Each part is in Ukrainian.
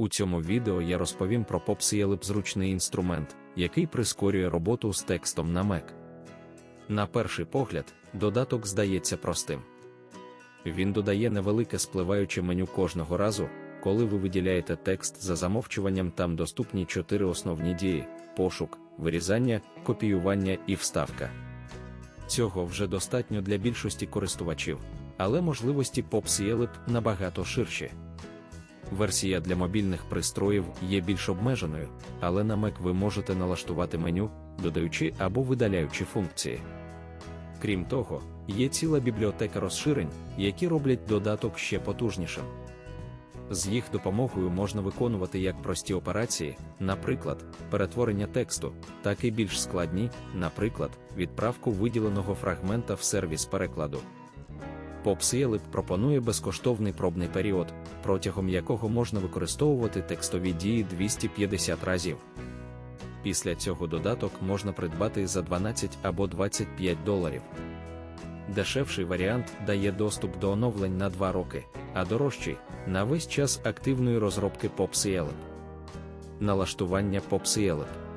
У цьому відео я розповім про PopSYLIP зручний інструмент, який прискорює роботу з текстом на Mac. На перший погляд, додаток здається простим. Він додає невелике спливаюче меню кожного разу, коли ви виділяєте текст за замовчуванням, там доступні чотири основні дії: пошук, вирізання, копіювання і вставка. Цього вже достатньо для більшості користувачів, але можливості PopSYLIP набагато ширші. Версія для мобільних пристроїв є більш обмеженою, але на Mac ви можете налаштувати меню, додаючи або видаляючи функції. Крім того, є ціла бібліотека розширень, які роблять додаток ще потужнішим. З їх допомогою можна виконувати як прості операції, наприклад, перетворення тексту, так і більш складні, наприклад, відправку виділеного фрагмента в сервіс перекладу. PopSYLIP пропонує безкоштовний пробний період, протягом якого можна використовувати текстові дії 250 разів. Після цього додаток можна придбати за 12 або 25 доларів. Дешевший варіант дає доступ до оновлень на 2 роки, а дорожчий на весь час активної розробки PopSYLIP. Налаштування PopSYLIP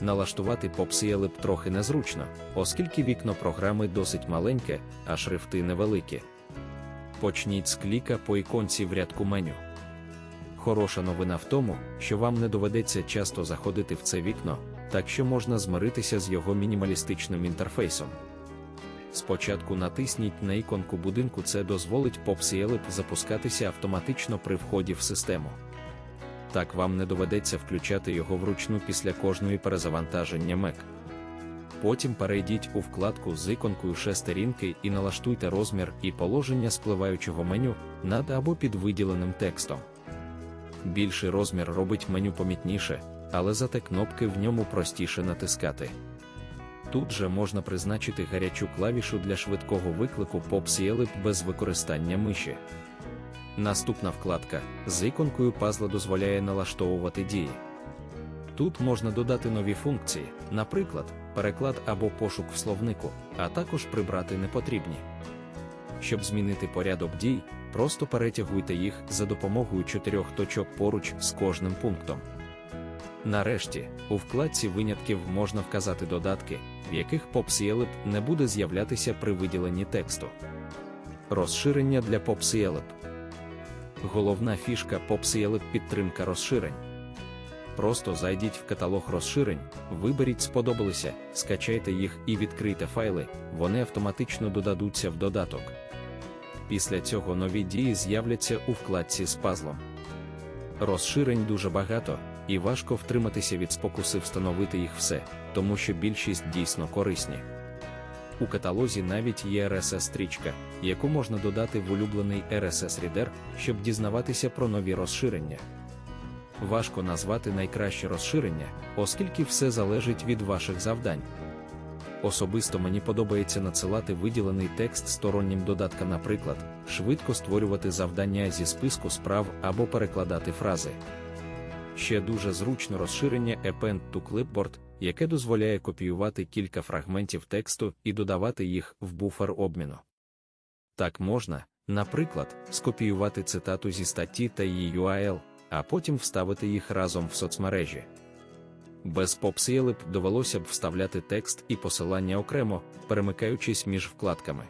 Налаштувати PopSYLIP трохи незручно, оскільки вікно програми досить маленьке, а шрифти невеликі. Почніть з кліка по іконці в рядку меню. Хороша новина в тому, що вам не доведеться часто заходити в це вікно, так що можна змиритися з його мінімалістичним інтерфейсом. Спочатку натисніть на іконку будинку, це дозволить PopSYLIP запускатися автоматично при вході в систему. Так вам не доведеться включати його вручну після кожної перезавантаження Mac. Потім перейдіть у вкладку з іконкою шестерінки і налаштуйте розмір і положення спливаючого меню над або під виділеним текстом. Більший розмір робить меню помітніше, але зате кнопки в ньому простіше натискати. Тут же можна призначити гарячу клавішу для швидкого виклику PopSYLIP без використання миші. Наступна вкладка з іконкою пазла дозволяє налаштовувати дії. Тут можна додати нові функції, наприклад, переклад або пошук в словнику, а також прибрати непотрібні. Щоб змінити порядок дій, просто перетягуйте їх за допомогою чотирьох точок поруч з кожним пунктом. Нарешті, у вкладці винятків можна вказати додатки, в яких PopSYLIP не буде з'являтися при виділенні тексту. Розширення для PopSYLIP Головна фішка PopSYLIP – підтримка розширень. Просто зайдіть в каталог розширень, виберіть сподобалися, скачайте їх і відкрийте файли, вони автоматично додадуться в додаток. Після цього нові дії з'являться у вкладці з пазлом. Розширень дуже багато, і важко втриматися від спокуси встановити їх все, тому що більшість дійсно корисні. У каталозі навіть є RSS-стрічка, яку можна додати в улюблений RSS-рідер, щоб дізнаватися про нові розширення. Важко назвати найкраще розширення, оскільки все залежить від ваших завдань. Особисто мені подобається надсилати виділений текст стороннім додаткам, наприклад, швидко створювати завдання зі списку справ або перекладати фрази. Ще дуже зручно розширення Append to Clipboard, яке дозволяє копіювати кілька фрагментів тексту і додавати їх в буфер обміну. Так можна, наприклад, скопіювати цитату зі статті та її URL, а потім вставити їх разом в соцмережі. Без PopSYLIP довелося б вставляти текст і посилання окремо, перемикаючись між вкладками.